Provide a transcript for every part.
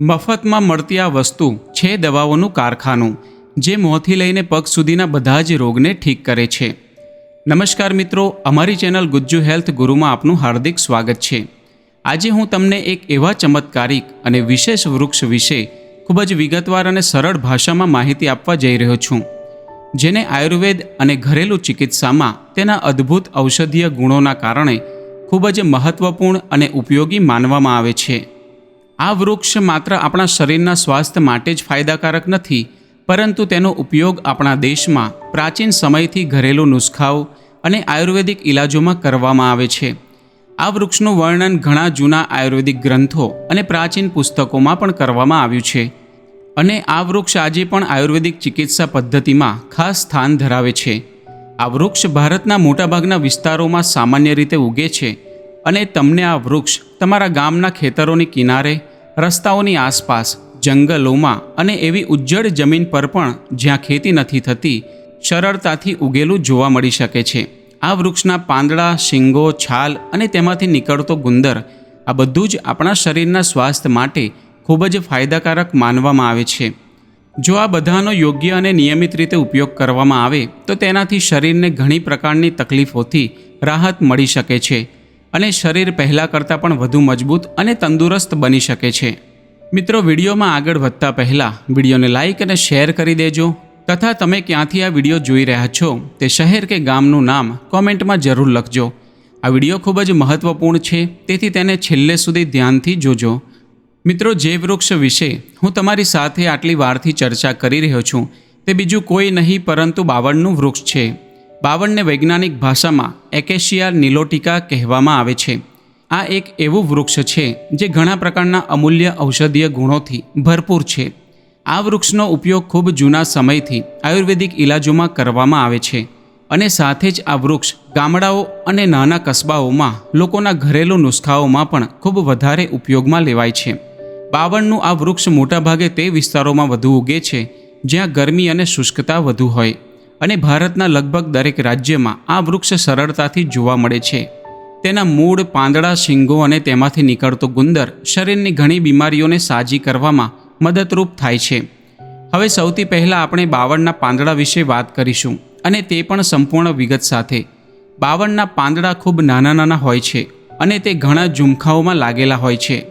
મફતમાં મળતી આ વસ્તુ છે દવાઓનું કારખાનું, જે મોંથી લઈને પગ સુધીના બધા જ રોગને ઠીક કરે છે. નમસ્કાર મિત્રો, અમારી ચેનલ ગુજ્જુ હેલ્થ ગુરુમાં આપનું હાર્દિક સ્વાગત છે. આજે હું તમને એક એવા ચમત્કારિક અને વિશેષ વૃક્ષ વિશે ખૂબ જ વિગતવાર અને સરળ ભાષામાં માહિતી આપવા જઈ રહ્યો છું, જેને આયુર્વેદ અને ઘરેલું ચિકિત્સામાં તેના અદ્ભુત ઔષધીય ગુણોના કારણે ખૂબ જ મહત્વપૂર્ણ અને ઉપયોગી માનવામાં આવે છે. આ વૃક્ષ માત્ર આપણા શરીરના સ્વાસ્થ્ય માટે જ ફાયદાકારક નથી, પરંતુ તેનો ઉપયોગ આપણા દેશમાં પ્રાચીન સમયથી ઘરેલું નુસ્ખાઓ અને આયુર્વેદિક ઇલાજોમાં કરવામાં આવે છે. આ વૃક્ષનું વર્ણન ઘણા જૂના આયુર્વેદિક ગ્રંથો અને પ્રાચીન પુસ્તકોમાં પણ કરવામાં આવ્યું છે અને આ વૃક્ષ આજે પણ આયુર્વેદિક ચિકિત્સા પદ્ધતિમાં ખાસ સ્થાન ધરાવે છે. આ વૃક્ષ ભારતના મોટાભાગના વિસ્તારોમાં સામાન્ય રીતે ઉગે છે અને તમને આ વૃક્ષ તમારા ગામના ખેતરોની કિનારે રસ્તાઓની આસપાસ, જંગલોમાં અને એવી ઉજ્જડ જમીન પર પણ જ્યાં ખેતી નથી થતી, સરળતાથી ઉગેલું જોવા મળી શકે છે. આ વૃક્ષના પાંદડા, શીંગો, છાલ અને તેમાંથી નીકળતો ગુંદર આ બધું જ આપણા શરીરના સ્વાસ્થ્ય માટે ખૂબ જ ફાયદાકારક માનવામાં આવે છે. જો આ બધાનો યોગ્ય અને નિયમિત રીતે ઉપયોગ કરવામાં આવે, તો તેનાથી શરીરને ઘણી પ્રકારની તકલીફોથી રાહત મળી શકે છે. અને શરીર પહેલાં કરતાં પણ વધુ મજબૂત અને તંદુરસ્ત બની શકે છે. મિત્રો, વિડીયોમાં આગળ વધતા પહેલાં વિડીયોને લાઇક અને શેર કરી દેજો તથા તમે ક્યાંથી આ વીડિયો જોઈ રહ્યા છો તે શહેર કે ગામનું નામ કોમેન્ટમાં જરૂર લખજો. આ વીડિયો ખૂબ જ મહત્વપૂર્ણ છે, તેથી તેને છેલ્લે સુધી ધ્યાનથી જોજો. મિત્રો, જે વૃક્ષ વિશે હું તમારી સાથે આટલી વારથી ચર્ચા કરી રહ્યો છું તે બીજું કોઈ નહીં, પરંતુ બાવળનું વૃક્ષ છે. બાવળને વૈજ્ઞાનિક ભાષામાં એકેશિયા નિલોટિકા કહેવામાં આવે છે. આ એક એવું વૃક્ષ છે જે ઘણા પ્રકારના અમૂલ્ય ઔષધીય ગુણોથી ભરપૂર છે. આ વૃક્ષનો ઉપયોગ ખૂબ જૂના સમયથી આયુર્વેદિક ઇલાજોમાં કરવામાં આવે છે અને સાથે જ આ વૃક્ષ ગામડાઓ અને નાના કસ્બાઓમાં લોકોના ઘરેલું નુસ્ખાઓમાં પણ ખૂબ વધારે ઉપયોગમાં લેવાય છે. બાવળનું આ વૃક્ષ મોટાભાગે તે વિસ્તારોમાં વધુ ઉગે છે, જ્યાં ગરમી અને શુષ્કતા વધુ હોય. અને ભારતના લગભગ દરેક રાજ્યમાં આ વૃક્ષ સરળતાથી જોવા મળે છે. તેના મૂળ પાંદડા, શીંગો અને તેમાંથી નીકળતો ગુંદર શરીરની ઘણી બીમારીઓને સાજી કરવામાં મદદરૂપ થાય છે. હવે સૌથી પહેલાં આપણે બાવળના પાંદડા વિશે વાત કરીશું અને તે પણ સંપૂર્ણ વિગત સાથે. બાવળના પાંદડા ખૂબ નાના નાના હોય છે અને તે ઘણા ઝુમખાઓમાં લાગેલા હોય છે.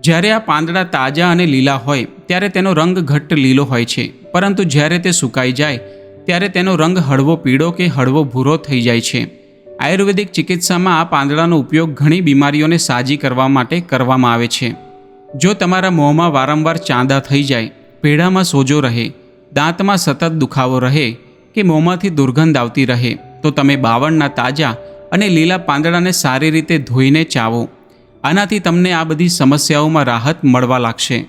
જ્યારે આ પાંદડા તાજા અને લીલા હોય, ત્યારે તેનો રંગ ઘટ્ટ લીલો હોય છે, પરંતુ જ્યારે તે સુકાઈ જાય ત્યારે તેનો રંગ હળવો પીળો કે હળવો ભૂરો થઈ જાય છે. આયુર્વેદિક ચિકિત્સામાં આ પાંદડાનો ઉપયોગ ઘણી બીમારીઓને સાજી કરવા માટે કરવામાં આવે છે. જો તમારા મોંમાં વારંવાર ચાંદા થઈ જાય, પેઢામાં સોજો રહે, દાંતમાં સતત દુખાવો રહે કે મોંમાંથી દુર્ગંધ આવતી રહે, તો તમે બાવળના તાજા અને લીલા પાંદડાને સારી રીતે ધોઈને ચાવો. આનાથી તમને આ બધી સમસ્યાઓમાં રાહત મળવા લાગશે.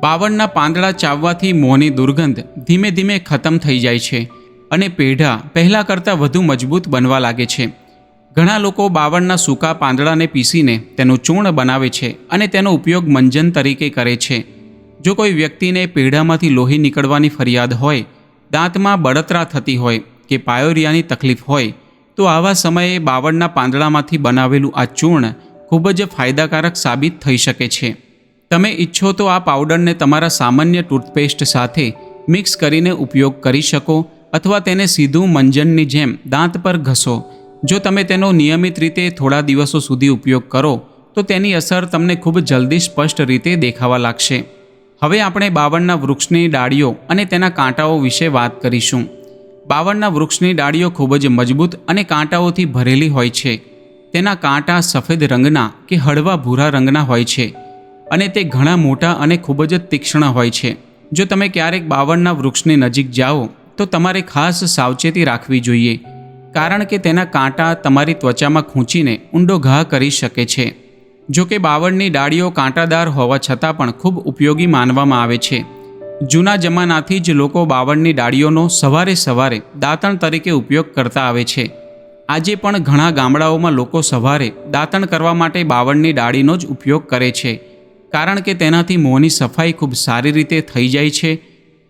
બાવળના પાંદડા ચાવવાથી મોંની દુર્ગંધ ધીમે ધીમે ખતમ થઈ જાય છે. અને પેઢા પહેલાં કરતાં વધુ મજબૂત બનવા લાગે છે. ઘણા લોકો બાવળના સૂકા પાંદડાને પીસીને તેનું ચૂર્ણ બનાવે છે અને તેનો ઉપયોગ મંજન તરીકે કરે છે. જો કોઈ વ્યક્તિને પેઢામાંથી લોહી નીકળવાની ફરિયાદ હોય, દાંતમાં બળતરા થતી હોય કે પાયોરિયાની તકલીફ હોય, તો આવા સમયે બાવળના પાંદડામાંથી બનાવેલું આ ચૂર્ણ ખૂબ જ ફાયદાકારક સાબિત થઈ શકે છે. તમે ઈચ્છો તો આ પાવડરને તમારા સામાન્ય ટૂથપેસ્ટ સાથે મિક્સ કરીને ઉપયોગ કરી શકો અથવા તેને સીધું મંજનની જેમ દાંત પર ઘસો. જો તમે તેનો નિયમિત રીતે થોડા દિવસો સુધી ઉપયોગ કરો, તો તેની અસર તમને ખૂબ જલ્દી સ્પષ્ટ રીતે દેખાવા લાગશે. હવે આપણે બાવળના વૃક્ષની ડાળીઓ અને તેના કાંટાઓ વિશે વાત કરીશું. બાવળના વૃક્ષની ડાળીઓ ખૂબ જ મજબૂત અને કાંટાઓથી ભરેલી હોય છે. તેના કાંટા સફેદ રંગના કે હળવા ભૂરા રંગના હોય છે અને તે ઘણા મોટા અને ખૂબ જ તીક્ષ્ણ હોય છે. જો તમે ક્યારેક બાવળના વૃક્ષની નજીક જાઓ તો તમારે ખાસ સાવચેતી રાખવી જોઈએ, કારણ કે તેના કાંટા તમારી ત્વચામાં ખૂંચીને ઊંડો ઘા કરી શકે છે. જો કે બાવળની ડાળીઓ કાંટાદાર હોવા છતાં પણ ખૂબ ઉપયોગી માનવામાં આવે છે. જૂના જમાનાથી જ લોકો બાવળની ડાળીઓનો સવારે સવારે દાંતણ તરીકે ઉપયોગ કરતા આવે છે. આજે પણ ઘણા ગામડાઓમાં લોકો સવારે દાંતણ કરવા માટે બાવળની ડાળીનો જ ઉપયોગ કરે છે, કારણ કે તેનાથી મોંની સફાઈ ખૂબ સારી રીતે થઈ જાય છે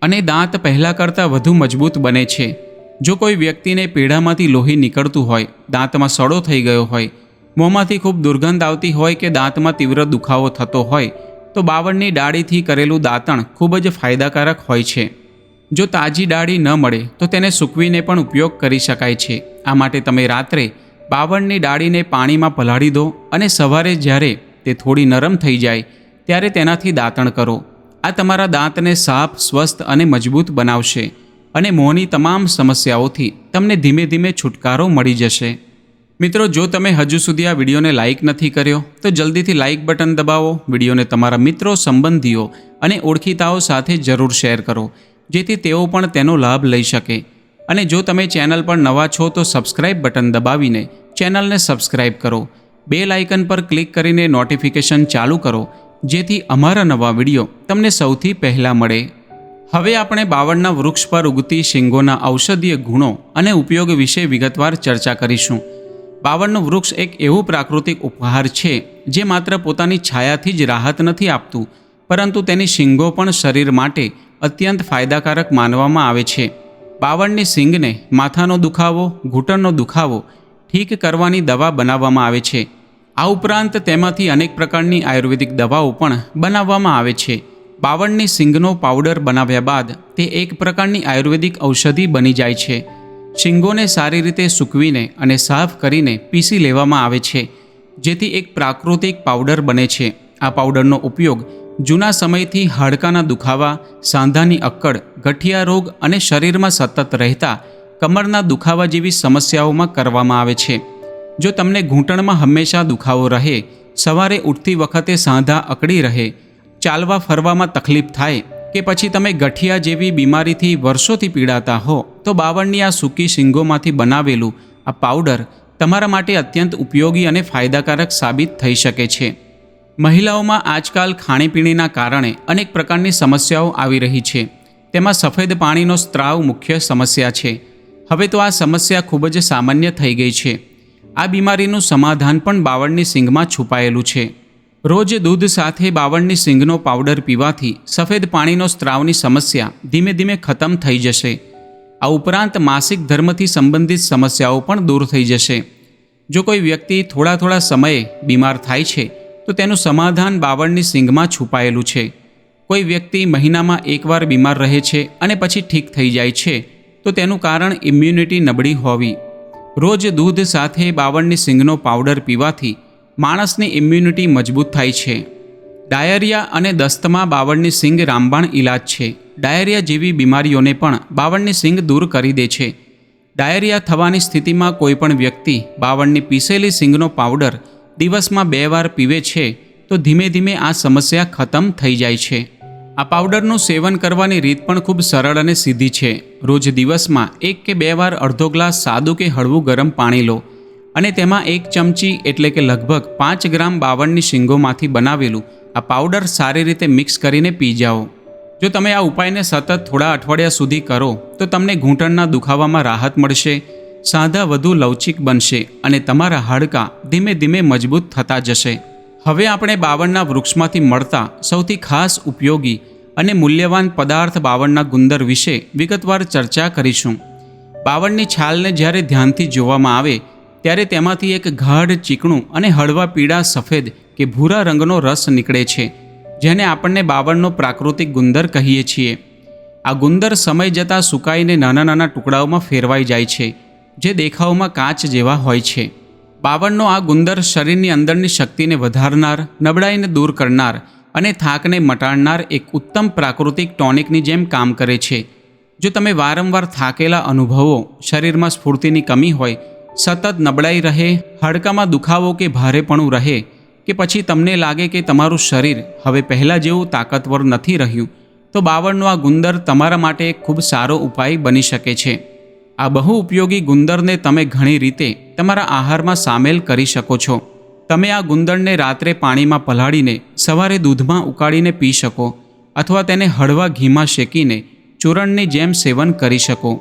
અને દાંત પહેલાં કરતાં વધુ મજબૂત બને છે. જો કોઈ વ્યક્તિને પેઢામાંથી લોહી નીકળતું હોય, દાંતમાં સડો થઈ ગયો હોય, મોંમાંથી ખૂબ દુર્ગંધ આવતી હોય કે દાંતમાં તીવ્ર દુખાવો થતો હોય, તો બાવળની ડાળીથી કરેલું દાંતણ ખૂબ જ ફાયદાકારક હોય છે. જો તાજી ડાળી ન મળે, તો તેને સૂકવીને પણ ઉપયોગ કરી શકાય છે. આ માટે તમે રાત્રે બાવળની ડાળીને પાણીમાં પલાળી દો અને સવારે જ્યારે તે થોડી નરમ થઈ જાય, ત્યારે તેનાથી દાંતણ કરો. આ તમારા દાંતને સાફ, સ્વસ્થ અને મજબૂત બનાવશે અને મોંની તમામ સમસ્યાઓથી તમને ધીમે ધીમે છુટકારો મળી જશે. મિત્રો, જો તમે હજુ સુધી આ વિડીયોને લાઇક નથી કર્યો, તો જલ્દીથી લાઇક બટન દબાવો, વિડીયોને તમારા મિત્રો, સંબંધીઓ અને ઓળખીતાઓ સાથે જરૂર શેર કરો, જેથી તેઓ પણ તેનો લાભ લઈ શકે. અને જો તમે ચેનલ પર નવા છો, તો સબસ્ક્રાઇબ બટન દબાવીને ચેનલને સબસ્ક્રાઇબ કરો. બે લાઇકન પર ક્લિક કરીને નોટિફિકેશન ચાલુ કરો જેથી અમારા નવા વીડિયો તમને સૌથી પહેલાં મળે. હવે આપણે બાવળના વૃક્ષ પર ઉગતી શીંગોના ઔષધીય ગુણો અને ઉપયોગ વિશે વિગતવાર ચર્ચા કરીશું. બાવળનું વૃક્ષ એક એવું પ્રાકૃતિક ઉપહાર છે જે માત્ર પોતાની છાયાથી જ રાહત નથી આપતું, પરંતુ તેની શીંગો પણ શરીર માટે અત્યંત ફાયદાકારક માનવામાં આવે છે. બાવળની શીંગને માથાનો દુખાવો, ઘૂંટણનો દુખાવો, ઠીક કરવાની દવા બનાવવામાં આવે છે. આ ઉપરાંત તેમાંથી અનેક પ્રકારની આયુર્વેદિક દવાઓ પણ બનાવવામાં આવે છે. બાવળની શીંગનો પાવડર બનાવ્યા બાદ તે એક પ્રકારની આયુર્વેદિક ઔષધિ બની જાય છે. શીંગોને સારી રીતે સૂકવીને અને સાફ કરીને પીસી લેવામાં આવે છે, જેથી એક પ્રાકૃતિક પાવડર બને છે. આ પાવડરનો ઉપયોગ જૂના સમયથી હાડકાના દુખાવા, સાંધાની અક્કડ, ગઠિયા રોગ અને શરીરમાં સતત રહેતા કમરના દુખાવા જેવી સમસ્યાઓમાં કરવામાં આવે છે. જો તમને ઘૂંટણમાં હંમેશા દુખાવો રહે, સવારે ઉઠતી વખતે સાંધા અકડી રહે, ચાલવા ફરવામાં તકલીફ થાય કે પછી તમે ગઠિયા જેવી બીમારીથી વર્ષોથી પીડાતા હો, તો બાવળની આ સૂકી શીંગોમાંથી બનાવેલું આ પાવડર તમારા માટે અત્યંત ઉપયોગી અને ફાયદાકારક સાબિત થઈ શકે છે. મહિલાઓમાં આજકાલ ખાણીપીણીના કારણે અનેક પ્રકારની સમસ્યાઓ આવી રહી છે. તેમાં સફેદ પાણીનો સ્ત્રાવ મુખ્ય સમસ્યા છે. હવે તો આ સમસ્યા ખૂબ જ સામાન્ય થઈ ગઈ છે. આ બીમારીનું સમાધાન પણ બાવળની સિંગમાં છુપાયેલું છે. રોજ દૂધ સાથે બાવળની સિંગનો પાવડર પીવાથી સફેદ પાણીનો સ્ત્રાવની સમસ્યા ધીમે ધીમે ખતમ થઈ જશે. આ ઉપરાંત માસિક ધર્મથી સંબંધિત સમસ્યાઓ પણ દૂર થઈ જશે. જો કોઈ વ્યક્તિ થોડા થોડા સમયે બીમાર થાય છે, તો તેનું સમાધાન બાવળની સિંગમાં છુપાયેલું છે. કોઈ વ્યક્તિ મહિનામાં એકવાર બીમાર રહે છે અને પછી ઠીક થઈ જાય છે, તો તેનું કારણ ઇમ્યુનિટી નબળી હોવી રોજ દૂધ સાથે બાવળની સિંગનો પાવડર પીવાથી માણસની ઇમ્યુનિટી મજબૂત થાય છે. ડાયરિયા અને દસ્તમાં બાવળની સિંગ રામબાણ ઇલાજ છે. ડાયરિયા જેવી બીમારીઓને પણ બાવળની સિંગ દૂર કરી દે છે. ડાયરિયા થવાની સ્થિતિમાં કોઈપણ વ્યક્તિ બાવળની પીસેલી સિંગનો પાવડર દિવસમાં બે વાર પીવે છે, તો ધીમે ધીમે આ સમસ્યા ખતમ થઈ જાય છે. આ પાવડરનું સેવન કરવાની રીત પણ ખૂબ સરળ અને સીધી છે. રોજ દિવસમાં એક કે બે વાર અડધો ગ્લાસ સાદું કે હળવું ગરમ પાણી લો અને તેમાં એક ચમચી એટલે કે લગભગ પાંચ ગ્રામ બાવળની શીંગોમાંથી બનાવેલું આ પાવડર સારી રીતે મિક્સ કરીને પી જાઓ. જો તમે આ ઉપાયને સતત થોડા અઠવાડિયા સુધી કરો, તો તમને ઘૂંટણના દુખાવામાં રાહત મળશે, સાંધા વધુ લવચિક બનશે અને તમારા હાડકાં ધીમે ધીમે મજબૂત થતા જશે. હવે આપણે બાવળના વૃક્ષમાંથી મળતા સૌથી ખાસ ઉપયોગી અને મૂલ્યવાન પદાર્થ બાવળના ગુંદર વિશે વિગતવાર ચર્ચા કરીશું. બાવળની છાલને જ્યારે ધ્યાનથી જોવામાં આવે, ત્યારે તેમાંથી એક ગાઢ, ચીકણું અને હળવા પીળા, સફેદ કે ભૂરા રંગનો રસ નીકળે છે, જેને આપણને બાવળનો પ્રાકૃતિક ગુંદર કહીએ છીએ. આ ગુંદર સમય જતાં સુકાઈને નાના નાના ટુકડાઓમાં ફેરવાઈ જાય છે, જે દેખાવમાં કાચ જેવા હોય છે. બાવળનો આ ગુંદર શરીરની અંદરની શક્તિને વધારનાર, નબળાઈને દૂર કરનાર અને થાકને મટાડનાર એક ઉત્તમ પ્રાકૃતિક ટોનિકની જેમ કામ કરે છે. જો તમે વારંવાર થાકેલા અનુભવો શરીરમાં સ્ફૂર્તિની કમી હોય, સતત નબળાઈ રહે, હાડકામાં દુખાવો કે ભારેપણું રહે, કે પછી તમને લાગે કે તમારું શરીર હવે પહેલાં જેવું તાકતવર નથી રહ્યું, તો બાવળનો આ ગુંદર તમારા માટે ખૂબ સારો ઉપાય બની શકે છે. આ બહુ ઉપયોગી ગુંદરને તમે ઘણી રીતે તમારા આહારમાં સામેલ કરી શકો છો. તમે આ ગુંદરને રાત્રે પાણીમાં પલાળીને, સવારે દૂધમાં ઉકાળીને પી શકો, અથવા તેને હળવા ઘીમાં શેકીને ચૂરણની જેમ સેવન કરી શકો.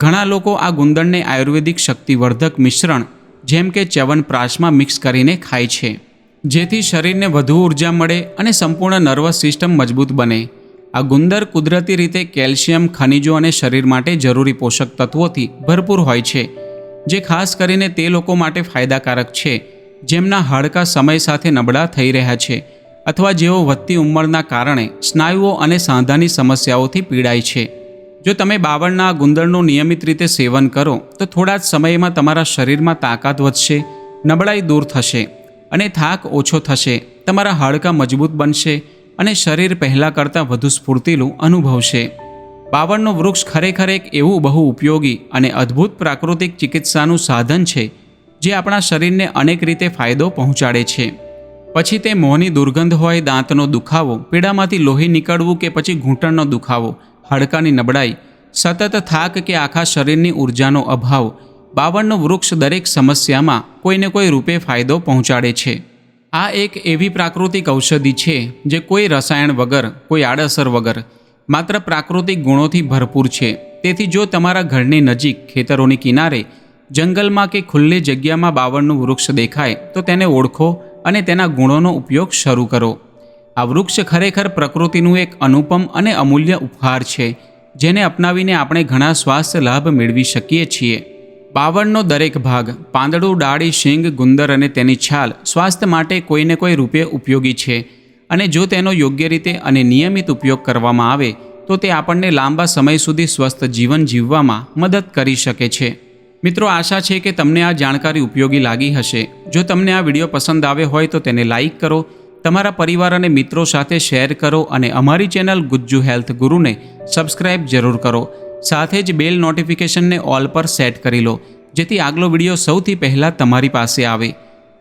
ઘણા લોકો આ ગુંદરને આયુર્વેદિક શક્તિવર્ધક મિશ્રણ, જેમ કે ચ્યવનપ્રાશમાં મિક્સ કરીને ખાય છે. જેથી શરીરને વધુ ઊર્જા મળે અને સંપૂર્ણ નર્વસ સિસ્ટમ મજબૂત બને. આ ગુંદર કુદરતી રીતે કેલ્શિયમ, ખનિજો અને શરીર માટે જરૂરી પોષક તત્વોથી ભરપૂર હોય છે, જે ખાસ કરીને તે લોકો માટે ફાયદાકારક છે, જેમના હાડકાં સમય સાથે નબળા થઈ રહ્યા છે અથવા જેઓ વધતી ઉંમરના કારણે સ્નાયુઓ અને સાંધાની સમસ્યાઓથી પીડાય છે. જો તમે બાવળના ગુંદરનું નિયમિત રીતે સેવન કરો, તો થોડા જ સમયમાં તમારા શરીરમાં તાકાત વધશે, નબળાઈ દૂર થશે અને થાક ઓછો થશે, તમારા હાડકાં મજબૂત બનશે અને શરીર પહેલાં કરતાં વધુ સ્ફૂર્તિલું અનુભવશે. બાવળનું વૃક્ષ ખરેખર એક એવું બહુ ઉપયોગી અને અદ્ભુત પ્રાકૃતિક ચિકિત્સાનું સાધન છે, જે આપણા શરીરને અનેક રીતે ફાયદો પહોંચાડે છે. પછી તે મોંની દુર્ગંધ હોય, દાંતનો દુખાવો, પીડામાંથી લોહી નીકળવું કે પછી ઘૂંટણનો દુખાવો, હાડકાની નબળાઈ, સતત થાક કે આખા શરીરની ઉર્જાનો અભાવ બાવળનું વૃક્ષ દરેક સમસ્યામાં કોઈને કોઈ રૂપે ફાયદો પહોંચાડે છે. આ એક એવી પ્રાકૃતિક ઔષધિ છે જે કોઈ રસાયણ વગર, કોઈ આડઅસર વગર, માત્ર પ્રાકૃતિક ગુણોથી ભરપૂર છે. તેથી જો તમારા ઘરની નજીક, ખેતરોની કિનારે, જંગલમાં કે ખુલ્લી જગ્યામાં બાવળનું વૃક્ષ દેખાય, તો તેને ઓળખો અને તેના ગુણોનો ઉપયોગ શરૂ કરો. આ વૃક્ષ ખરેખર પ્રકૃતિનું એક અનુપમ અને અમૂલ્ય ઉપહાર છે, જેને અપનાવીને આપણે ઘણા સ્વાસ્થ્ય લાભ મેળવી શકીએ છીએ. બાવળનો દરેક ભાગ, પાંદડું, ડાળી, શીંગ, ગુંદર અને તેની છાલ સ્વાસ્થ્ય માટે કોઈને કોઈ રૂપે ઉપયોગી છે. અને જો તેનો યોગ્ય રીતે અને નિયમિત ઉપયોગ કરવામાં આવે, તો તે આપણને લાંબા સમય સુધી સ્વસ્થ જીવન જીવવામાં મદદ કરી શકે છે. મિત્રો, આશા છે કે તમને આ જાણકારી ઉપયોગી લાગી હશે. જો તમને આ વીડિયો પસંદ આવ્યો હોય તો તેને લાઇક કરો, તમારા પરિવાર અને મિત્રો સાથે શેર કરો અને અમારી ચેનલ ગુજ્જુ હેલ્થ ગુરુને સબસ્ક્રાઇબ જરૂર કરો. સાથે જ બેલ નોટિફિકેશનને ઓલ પર સેટ કરી લો, જેથી આગલો વીડિયો સૌથી પહેલાં તમારી પાસે આવે.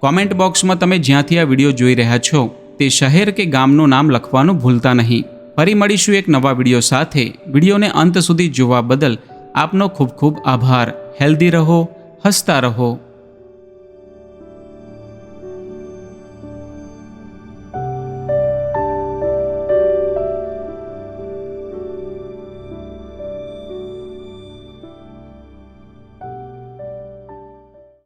કોમેન્ટ બોક્સમાં તમે જ્યાંથી આ વીડિયો જોઈ રહ્યા છો, તે શહેર કે ગામનું નામ લખવાનું ભૂલતા નહીં. ફરી મળીશું એક નવા વીડિયો સાથે. વિડીયોને અંત સુધી જોવા બદલ આપનો ખૂબ ખૂબ આભાર. હેલ્ધી રહો, હસતા રહો.